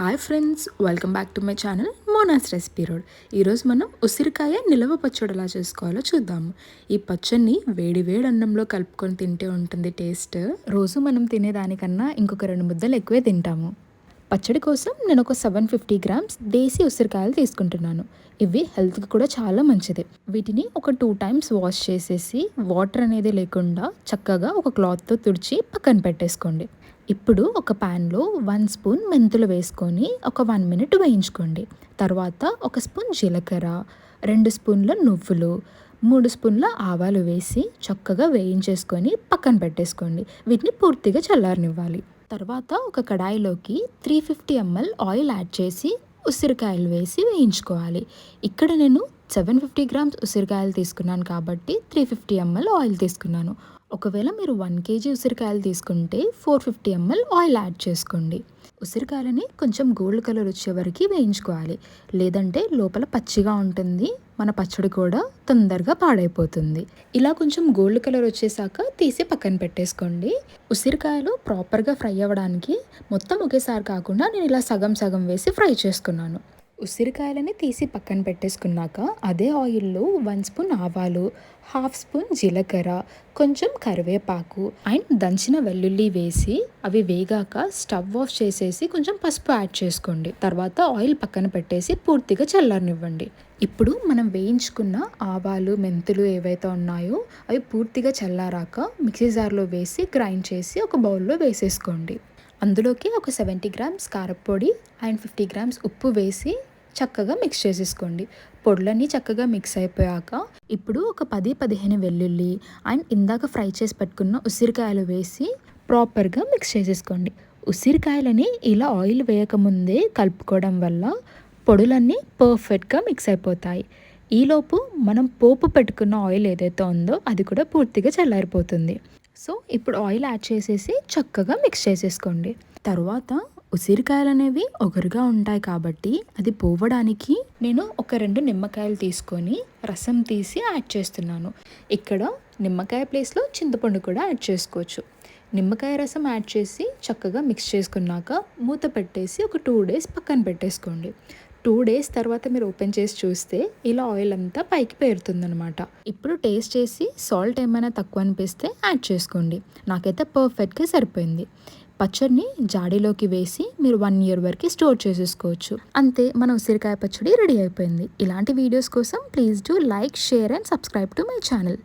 Hi friends welcome back to my channel Mona's recipe road ఈరోజు మనం ఉసిరికాయ నిలవ పచ్చడి ఎలా చేసుకోవాలో చూద్దాము. ఈ పచ్చడిని వేడి వేడి అన్నంలో కలుపుకొని తింటే ఉంటుంది టేస్ట్. రోజు మనం తినేదానికన్నా ఇంకొక రెండు ముద్దలు ఎక్కువే తింటాము. పచ్చడి కోసం నేను ఒక సెవెన్ ఫిఫ్టీ గ్రామ్స్ దేశీ ఉసిరికాయలు తీసుకుంటున్నాను. ఇవి హెల్త్కి కూడా చాలా మంచిది. వీటిని ఒక టూ టైమ్స్ వాష్ చేసేసి వాటర్ అనేది లేకుండా చక్కగా ఒక క్లాత్తో తుడిచి పక్కన పెట్టేసుకోండి. ఇప్పుడు ఒక ప్యాన్లో వన్ స్పూన్ మెంతులు వేసుకొని ఒక వన్ మినిట్ వేయించుకోండి. తర్వాత ఒక స్పూన్ జీలకర్ర రెండు స్పూన్ల నువ్వులు మూడు స్పూన్ల ఆవాలు వేసి చక్కగా వేయించేసుకొని పక్కన పెట్టేసుకోండి. వీటిని పూర్తిగా చల్లారనివ్వాలి. తర్వాత ఒక కడాయిలోకి three fifty M L oil add చేసి ఉసిరికాయలు వేసి వేయించుకోవాలి. ఇక్కడ నేను సెవెన్ ఫిఫ్టీ గ్రామ్స్ ఉసిరికాయలు తీసుకున్నాను కాబట్టి త్రీ ఫిఫ్టీ ఎంఎల్ ఆయిల్ తీసుకున్నాను. ఒకవేళ మీరు వన్ కేజీ ఉసిరికాయలు తీసుకుంటే four fifty M L oil add చేసుకోండి. ఉసిరికాయలని కొంచెం గోల్డ్ కలర్ వచ్చే వరకు వేయించుకోవాలి. లేదంటే లోపల పచ్చిగా ఉంటుంది మన పచ్చడి కూడా తొందరగా పాడైపోతుంది. ఇలా కొంచెం గోల్డ్ కలర్ వచ్చేసాక తీసి పక్కన పెట్టేసుకోండి. ఉసిరికాయలు ప్రాపర్గా ఫ్రై అవ్వడానికి మొత్తం ఒకేసారి కాకుండా నేను ఇలా సగం సగం వేసి ఫ్రై చేసుకున్నాను. ఉసిరికాయలని తీసి పక్కన పెట్టేసుకున్నాక అదే ఆయిల్లో వన్ స్పూన్ ఆవాలు హాఫ్ స్పూన్ జీలకర్ర కొంచెం కరివేపాకు అండ్ దంచిన వెల్లుల్లి వేసి అవి వేగాక స్టవ్ ఆఫ్ చేసేసి కొంచెం పసుపు యాడ్ చేసుకోండి. తర్వాత ఆయిల్ పక్కన పెట్టేసి పూర్తిగా చల్లారనివ్వండి. ఇప్పుడు మనం వేయించుకున్న ఆవాలు మెంతులు ఏవైతే ఉన్నాయో అవి పూర్తిగా చల్లారాక మిక్సీ జార్లో వేసి గ్రైండ్ చేసి ఒక బౌల్లో వేసేసుకోండి. అందులోకి ఒక సెవెంటీ గ్రామ్స్ కారపొడి అండ్ ఫిఫ్టీ గ్రామ్స్ ఉప్పు వేసి చక్కగా మిక్స్ చేసేసుకోండి. పొడులన్నీ చక్కగా మిక్స్ అయిపోయాక ఇప్పుడు ఒక పది పదిహేను వెల్లుల్లి అండ్ ఇందాక ఫ్రై చేసి పెట్టుకున్న ఉసిరికాయలు వేసి ప్రాపర్గా మిక్స్ చేసేసుకోండి. ఉసిరికాయలని ఇలా ఆయిల్ వేయకముందే కలుపుకోవడం వల్ల పొడులన్నీ పర్ఫెక్ట్గా మిక్స్ అయిపోతాయి. ఈలోపు మనం పోపు పెట్టుకున్న ఆయిల్ ఏదైతే ఉందో అది కూడా పూర్తిగా చల్లారిపోతుంది. సో ఇప్పుడు ఆయిల్ యాడ్ చేసేసి చక్కగా మిక్స్ చేసేసుకోండి. తర్వాత ఉసిరికాయలు అనేవి ఒగరుగా ఉంటాయి కాబట్టి అది పోవడానికి నేను ఒక రెండు నిమ్మకాయలు తీసుకొని రసం తీసి యాడ్ చేస్తున్నాను. ఇక్కడ నిమ్మకాయ ప్లేస్లో చింతపండు కూడా యాడ్ చేసుకోవచ్చు. నిమ్మకాయ రసం యాడ్ చేసి చక్కగా మిక్స్ చేసుకున్నాక మూత పెట్టేసి ఒక టూ డేస్ పక్కన పెట్టేసుకోండి. టూ డేస్ తర్వాత మీరు ఓపెన్ చేసి చూస్తే ఇలా ఆయిల్ అంతా పైకి పేరుతుందనమాట ఇప్పుడు టేస్ట్ చేసి సాల్ట్ ఏమైనా తక్కువ అనిపిస్తే యాడ్ చేసుకోండి. నాకైతే పర్ఫెక్ట్గా సరిపోయింది. పచ్చడిని జాడీలోకి వేసి మీరు వన్ ఇయర్ వరకు స్టోర్ చేసేసుకోవచ్చు. అంతే మన ఉసిరికాయ పచ్చడి రెడీ అయిపోయింది. ఇలాంటి వీడియోస్ కోసం please do like share and subscribe to my channel.